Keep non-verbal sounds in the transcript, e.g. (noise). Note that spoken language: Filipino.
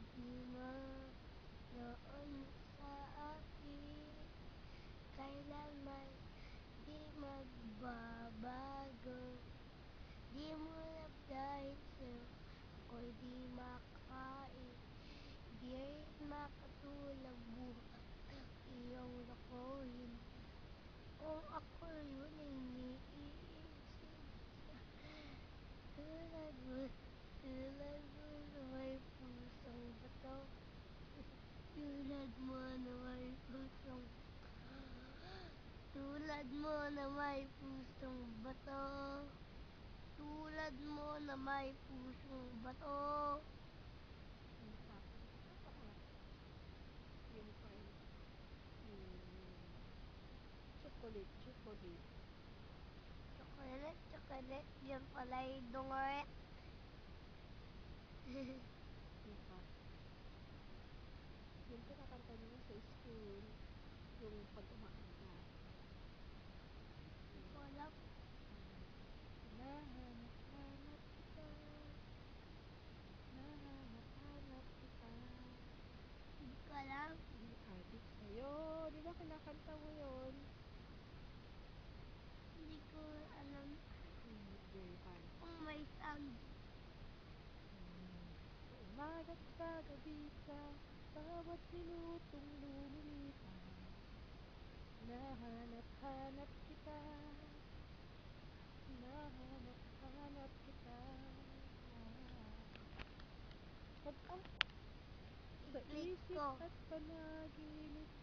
Sabi mo noon sa akin Kailanman di magbabago. Di mo love dahil sa'yo Ako'y di makakain Di rin makatulog bukas ng iyong lokohin Kung ako yun ay iniisip Tulad mo, tulad mo na may pusong bato Tulad mo na may pusong Tulad mo na may pusong bato Tulad mo na may pusong bato chocolate, chocolate. Chocolate, chocolate, yan dungoret Yung (laughs) pa. Yung kinakanta niyo sa school. Yung pag umaga. Wala Nahanap-hanap kita. Nahanap-hanap kita. Hindi ko alam Yung adik sa'yo. Di ba kinakanta mo yun? Hindi ko alam Hindi pa. kung may sound umaga't sa gabi sa bawat minutong lumilipas Nahanap-hanap kita Nahanap-hanap kita Pag ako sa isip ko. at panaginip